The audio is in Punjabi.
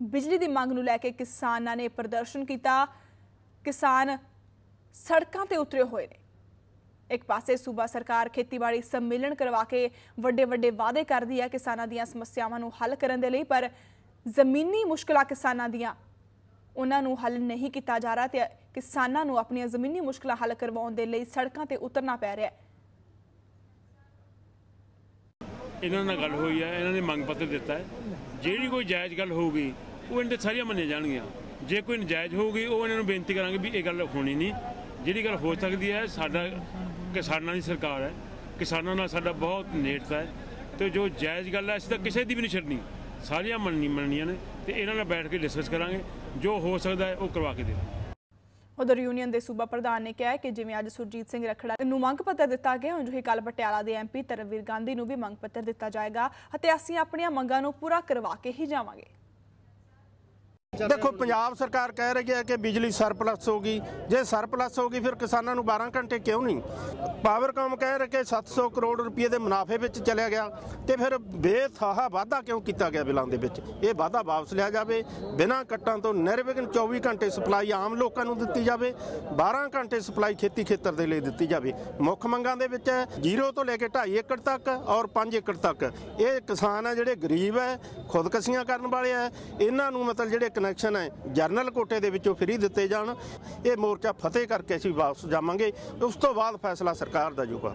ਬਿਜਲੀ ਦੀ ਮੰਗ ਨੂੰ ਲੈ ਕੇ ਕਿਸਾਨਾਂ ਨੇ ਪ੍ਰਦਰਸ਼ਨ ਕੀਤਾ। ਕਿਸਾਨ ਸੜਕਾਂ ਤੇ ਉਤਰੇ ਹੋਏ ਨੇ। ਇੱਕ ਪਾਸੇ ਸੂਬਾ ਸਰਕਾਰ ਖੇਤੀਬਾੜੀ ਸੰਮੇਲਨ ਕਰਵਾ ਕੇ ਵੱਡੇ ਵੱਡੇ ਵਾਅਦੇ ਕਰਦੀ ਹੈ ਕਿਸਾਨਾਂ ਦੀਆਂ ਸਮੱਸਿਆਵਾਂ ਨੂੰ ਹੱਲ ਕਰਨ ਦੇ ਲਈ, ਪਰ ਜ਼ਮੀਨੀ ਮੁਸ਼ਕਲਾਂ ਕਿਸਾਨਾਂ ਦੀਆਂ, ਉਹਨਾਂ ਨੂੰ ਹੱਲ ਨਹੀਂ ਕੀਤਾ ਜਾ ਰਿਹਾ ਤੇ ਕਿਸਾਨਾਂ ਨੂੰ ਆਪਣੀਆਂ ਜ਼ਮੀਨੀ ਮੁਸ਼ਕਲਾਂ ਹੱਲ ਕਰਵਾਉਣ ਦੇ ਲਈ ਸੜਕਾਂ ਤੇ ਉਤਰਨਾ ਪੈ ਰਿਹਾ ਹੈ। ਇਹਨਾਂ ਨਾਲ ਗੱਲ ਹੋਈ ਹੈ, ਇਹਨਾਂ ਨੇ ਮੰਗ ਪੱਤਰ ਦਿੱਤਾ ਹੈ। ਜਿਹੜੀ ਕੋਈ ਜਾਇਜ਼ ਗੱਲ ਹੋਊਗੀ, ਉਹ ਇਹਨਾਂ ਤੇ ਸਾਰੀਆਂ ਮੰਨੀਆਂ ਜਾਣਗੀਆਂ। ਜੇ ਕੋਈ ਨਜਾਇਜ਼ ਹੋਊਗੀ, ਉਹ ਇਹਨਾਂ ਨੂੰ ਬੇਨਤੀ ਕਰਾਂਗੇ ਵੀ ਇਹ ਗੱਲ ਹੋਣੀ ਨਹੀਂ। ਜਿਹੜੀ ਗੱਲ ਹੋ ਸਕਦੀ ਹੈ, ਸਾਡਾ ਕਿਸਾਨਾਂ ਦੀ ਸਰਕਾਰ ਹੈ। ਕਿਸਾਨਾਂ ਨਾਲ ਸਾਡਾ ਬਹੁਤ ਨੇੜਤਾ ਹੈ। ਤੇ ਜੋ ਜਾਇਜ਼ ਗੱਲ ਹੈ, ਅਸੀਂ ਤਾਂ ਕਿਸੇ ਦੀ ਵੀ ਨਹੀਂ ਛੱਡਣੀ। ਸਾਰੀਆਂ ਮੰਨਣੀ ਮੰਨਣੀਆਂ ਨੇ ਤੇ ਇਹਨਾਂ ਨਾਲ ਬੈਠ ਕੇ ਡਿਸਕਸ ਕਰਾਂਗੇ। ਜੋ ਹੋ ਸਕਦਾ ਹੈ, ਉਹ ਕਰਵਾ ਕੇ ਦੇਵਾਂਗੇ। ਉਧਰ ਯੂਨੀਅਨ ਦੇ ਸੂਬਾ ਪ੍ਰਧਾਨ ਨੇ ਕਿਹਾ ਕਿ ਜਿਵੇਂ ਅੱਜ ਸੁਰਜੀਤ ਸਿੰਘ ਰਖੜਾ ਨੂੰ ਮੰਗ ਪੱਤਰ ਦਿੱਤਾ ਗਿਆ ਉਂਝ ਹੀ ਕੱਲ ਪਟਿਆਲਾ ਦੇ ਐਮਪੀ ਤਰਨਵੀਰ ਗਾਂਧੀ ਨੂੰ ਵੀ ਮੰਗ ਪੱਤਰ ਦਿੱਤਾ ਜਾਏਗਾ ਅਤੇ ਅਸੀਂ ਆਪਣੀਆਂ ਮੰਗਾਂ ਨੂੰ ਪੂਰਾ ਕਰਵਾ ਕੇ ਹੀ ਜਾਵਾਂਗੇ। ਦੇਖੋ, ਪੰਜਾਬ ਸਰਕਾਰ ਕਹਿ ਰਹੀ ਹੈ ਕਿ ਬਿਜਲੀ ਸਰਪਲਸ ਗਈ। ਜੇ ਸਰਪਲਸ ਗਈ, ਫਿਰ ਕਿਸਾਨਾਂ ਨੂੰ 12 ਘੰਟੇ ਕਿਉਂ ਨਹੀਂ? ਪਾਵਰਕਾਮ ਕਹਿ ਰਹੇ ਕਿ 700 ਕਰੋੜ ਰੁਪਏ ਦੇ ਮੁਨਾਫੇ ਵਿੱਚ ਚਲਿਆ ਗਿਆ ਤੇ ਫਿਰ ਬੇਥਾਹਾ ਵਾਧਾ ਕਿਉਂ ਕੀਤਾ ਗਿਆ ਬਿਲਾਂ ਦੇ ਵਿੱਚ? ਇਹ ਵਾਧਾ ਵਾਪਸ ਲਿਆ ਜਾਵੇ, ਬਿਨਾਂ ਕੱਟਾਂ ਤੋਂ ਨਿਰਵਿਘਨ 24 ਘੰਟੇ ਸਪਲਾਈ ਆਮ ਲੋਕਾਂ ਨੂੰ ਦਿੱਤੀ ਜਾਵੇ 12 ਘੰਟੇ ਸਪਲਾਈ ਖੇਤੀ ਖੇਤਰ ਦੇ ਲਈ ਦਿੱਤੀ ਜਾਵੇ। ਮੁੱਖ ਮੰਗਾਂ ਦੇ ਵਿੱਚ ਹੈ, ਜ਼ੀਰੋ ਤੋਂ ਲੈ ਕੇ 2.5 ਏਕੜ ਤੱਕ ਔਰ 5 ਏਕੜ ਤੱਕ। ਇਹ ਕਿਸਾਨ ਹੈ ਜਿਹੜੇ ਗਰੀਬ ਹੈ, ਖੁਦਕਸ਼ੀਆਂ ਕਰਨ ਵਾਲੇ ਹੈ ਇਹਨਾਂ ਨੂੰ ਮਤਲਬ ਜਿਹੜੇ ਕਨੈਕਸ਼ਨ ਹੈ। ਜਰਨਲ ਕੋਟੇ ਦੇ ਵਿੱਚੋਂ ਫ੍ਰੀ ਦਿੱਤੇ ਜਾਣ। ਇਹ ਮੋਰਚਾ ਫਤਿਹ ਕਰਕੇ ਅਸੀਂ ਵਾਪਸ ਜਾਵਾਂਗੇ। ਉਸ ਤੋਂ ਬਾਅਦ ਫੈਸਲਾ ਸਰਕਾਰ ਦਾ ਜੂਗਾ।